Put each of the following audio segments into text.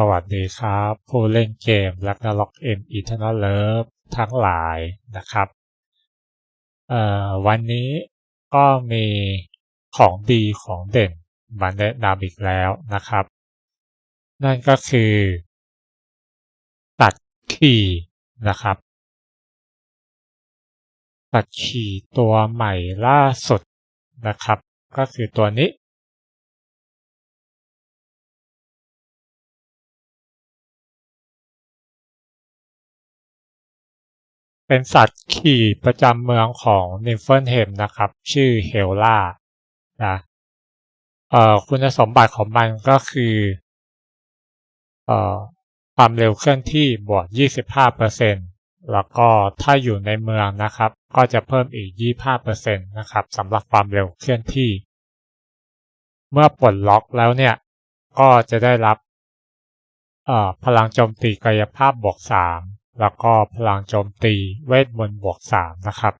สวัสดีครับ ผู้เล่นเกม r a g n a r o k M Eternal Love ทั้งหลายนะครับเอ่อวันนี้ก็มีของดีของเด่นมาแนะนำอีกแล้วนะครับ นั่นก็คือตัดขี่นะครับ ตัดขี่ตัวใหม่ล่าสุดนะครับ ก็คือตัวนี้ เป็นสัตว์ขี่ประจำเมืองของนิฟเฟิลเฮมนะครับ ชื่อเฮลล่านะเอ่อคุณสมบัติของมันก็คือเอ่อความเร็วเคลื่อนที่บวก 25%แล้วก็ถ้าอยู่ในเมืองนะครับ ก็จะเพิ่มอีก 25%นะครับสำหรับความเร็วเคลื่อนที่ เมื่อปลดล็อกแล้วเนี่ย ก็จะได้รับพลังโจมตีกายภาพบวก3 แล้วก็พลังโจมตีเวทมนต์บวก 3 นะครับ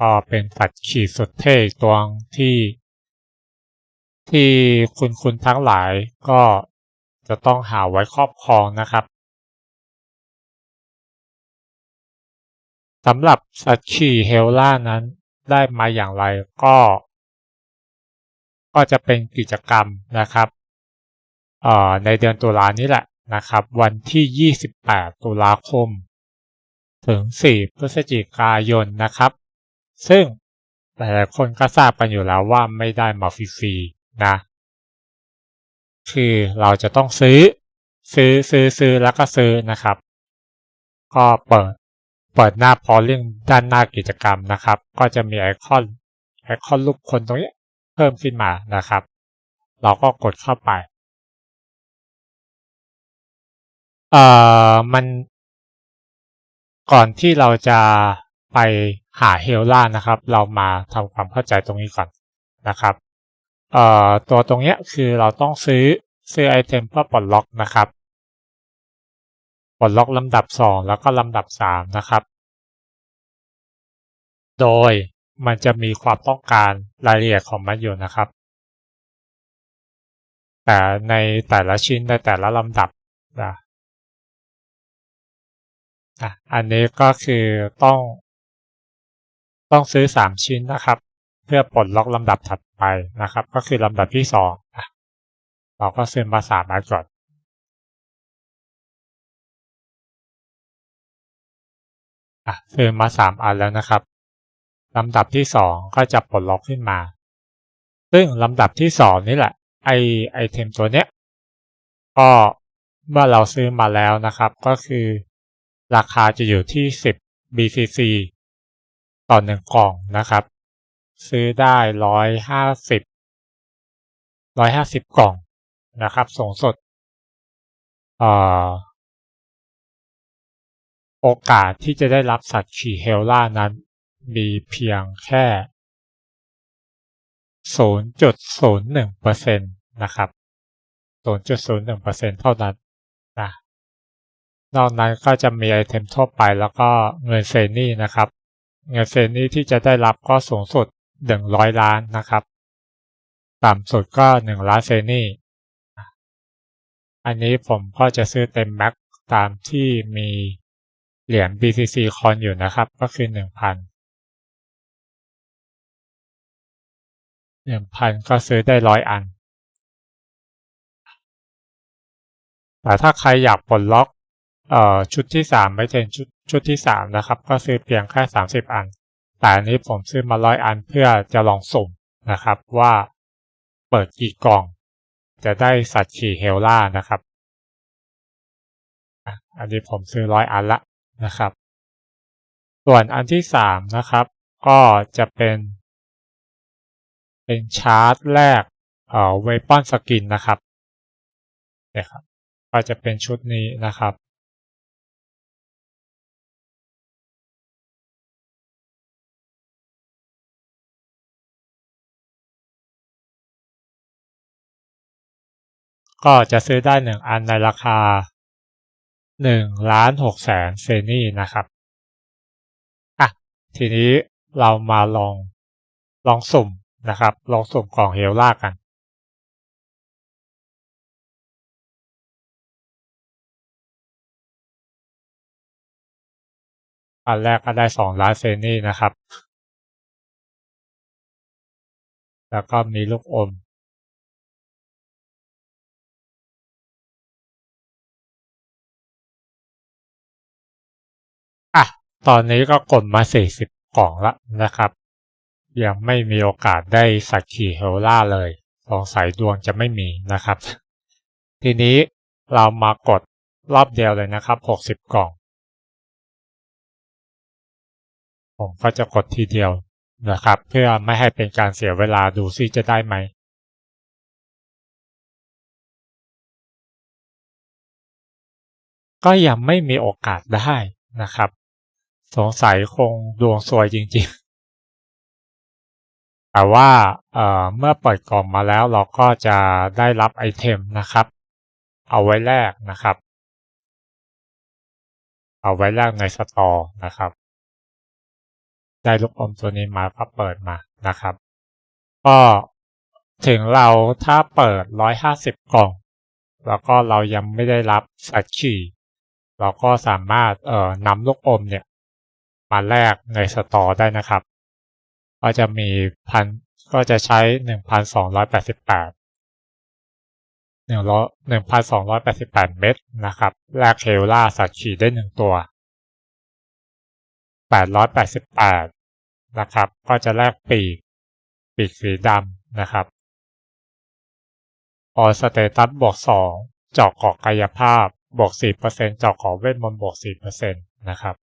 ก็เป็นสัตว์ขี่สุดเท่ตัวที่ ที่คุณคุณทั้งหลายก็จะต้องหาไว้ครอบครองนะครับสำหรับสัตว์ขี่เฮลล่านั้นได้มาอย่างไรก็ ก็จะเป็นกิจกรรมนะครับ ในเดือนตุลานี้แหละนะครับ วันที่ 28 ตุลาคม ถึง 4 พฤศจิกายนนะครับ ซึ่งหลายๆคนก็ทราบกันอยู่แล้วว่าไม่ได้มาฟรีๆนะ คือเราจะต้องซื้อซื้อซื้อซื้อแล้วก็ซื้อนะครับ ก็เปิดเปิดหน้าพอเรื่งด้านหน้ากิจกรรมนะครับ ก็จะมีไอคอนไอคอนรูปคนตรงนี้เพิ่มขึ้นมานะครับ เราก็กดเข้าไป เอ่อมัน ก่อนที่เราจะไปหาเฮลล่านะครับ เรามาทำความเข้าใจตรงนี้ก่อนนะครับเอ่อตัวตรงเนี้ยคือเราต้องซื้อซื้อไอเทมเพื่อปลดล็อกนะครับปลดล็อกลำดับ 2 แล้วก็ลำดับ 3 นะครับ โดยมันจะมีความต้องการรายละเอียดของมันอยู่นะครับ แต่ในแต่ละชิ้นในแต่ละลำดับนะ อันนี้ก็คือต้อง ต้องซื้อ 3 ชิ้นนะครับ เพื่อปลดล็อกลำดับถัดไปนะครับ ก็คือลำดับที่2เราก็ซื้อมา3อันก่อนซื้อมา3อันแล้วนะครับลำดับที่2ก็จะปลดล็อกขึ้นมา ซึ่งลำดับที่2นี่แหละ ไอไอเทมตัวเนี้ย ก็เมื่อเราซื้อมาแล้วนะครับ ก็คือ ราคาจะอยู่ที่ 10 BCC ต่อหนึ่งกล่องนะครับ ซื้อได้ 150 150 กล่องนะครับสูงสดโอกาสที่จะได้รับสัตว์ขี่เฮลล่านั้น มีเพียงแค่ 0.01%นะครับ 0.01%เท่านั้นนะ นอกนั้นก็จะมีไอเทมทั่วไปแล้วก็เงินเซนี่นะครับ เงินเซนี่ที่จะได้รับก็สูงสุด 100 ล้านนะครับ ต่ำสุดก็ 1 ล้านเซนี่ อันนี้ผมก็จะซื้อเต็มแม็กตามที่มีเหรียญ BTC คอนอยู่นะครับ ก็คือ 1,000 1,000 ก็ซื้อได้ร้อยอัน แต่ถ้าใครอยากปลดล็อก ชุดที่สามไม่ใช่ชุดชุดที่สามนะครับ ก็ซื้อเพียงแค่สามสิบอัน แต่อันนี้ผมซื้อมาร้อยอันเพื่อจะลองสุ่มนะครับว่าเปิดกี่กล่อง จะได้สัตว์ขี่เฮลล่านะครับ อันนี้ผมซื้อร้อยอันละนะครับ ส่วนอันที่สามนะครับ ก็จะเป็น เป็นชาร์ตแรกเอ่อเวปอนสกินนะครับเนี่ยครับ ก็จะเป็นชุดนี้นะครับ ก็จะซื้อได้หนึ่งอันในราคาหนึ่งล้านหกแสนเซนี่นะครับอะทีนี้เรามาลองลองสุ่มนะครับ ลองสุ่มกล่องเฮลล่ากัน อันแรกก็ได้สองล้านเซนี่นะครับ แล้วก็มีลูกอม ตอนนี้ก็กดมาสี่สิบกล่องล้วนะครับ ยังไม่มีโอกาสได้สักขี่เฮลล่าเลยสงสัยดวงจะไม่มีนะครับ ทีนี้เรามากดรอบเดียวเลยนะครับหกสิบกล่อง ผมก็จะกดทีเดียวนะครับ เพื่อไม่ให้เป็นการเสียเวลาดูซิจะได้ไหมก็ยังไม่มีโอกาสได้นะครับ สงสัยคงดวงซวยจริงๆ แต่ว่าเเมื่อเปิดกล่องมาแล้วเราก็จะได้รับไอเทมนะครับ เอาไว้แลกนะครับ เอาไว้แลกในสตอร์นะครับ ได้ลูกอมตัวนี้มาก็เปิดมานะครับ ก็ถึงเราถ้าเปิด 150 กล่อง แล้วก็เรายังไม่ได้รับสัตว์ฉี่เราก็สามารถเอ่อนำลูกอมเนี่ย มาแลกในสตอร์ได้นะครับ ก็จะมีพันก็จะใช้ 1,288 1,288 เม็ดนะครับแลกเฮลล่าสัตว์ฉีได้ 1 ตัว 888 นะครับ ก็จะแลกปีก ปีกสีดำนะครับออสเตตัสบวก2เจาะเกาะกายภาพบวก 4%เจาะเกาะเวทมนต์บวก 4%นะครับ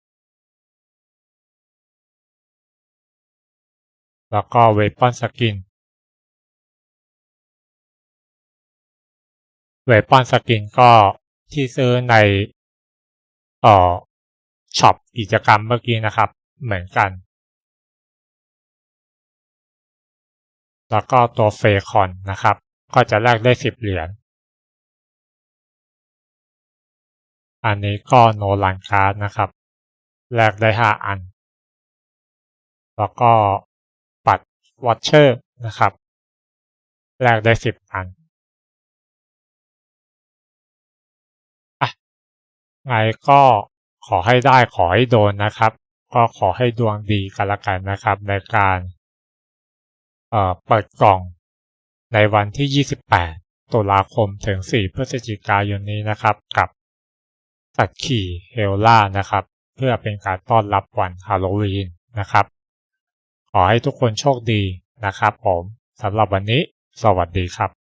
แล้วก็เวปอนสกิน เวปอนสกินก็ที่ซื้อในเอ่อช็อปกิจกรรมเมื่อกี้นะครับ เหมือนกัน แล้วก็ตัวเฟคอนนะครับ ก็จะแลกได้ 10 เหรียญ อันนี้ก็โนลันคาร์ดนะครับ แลกได้ 5 อัน แล้วก็ วอชเชอร์นะครับ แลกได้10อันอะไงก็ขอให้ได้ขอให้โดนนะครับ ก็ขอให้ดวงดีกันละกันนะครับ ในการเเปิดกล่องในวันที่ 28 ตุลาคมถึง 4 พฤศจิกายนนี้นะครับ กับสัตว์ขี่เฮลล่านะครับ เพื่อเป็นการต้อนรับวันฮาโลวีนนะครับ ขอให้ทุกคนโชคดีนะครับผมสำหรับวันนี้ สวัสดีครับ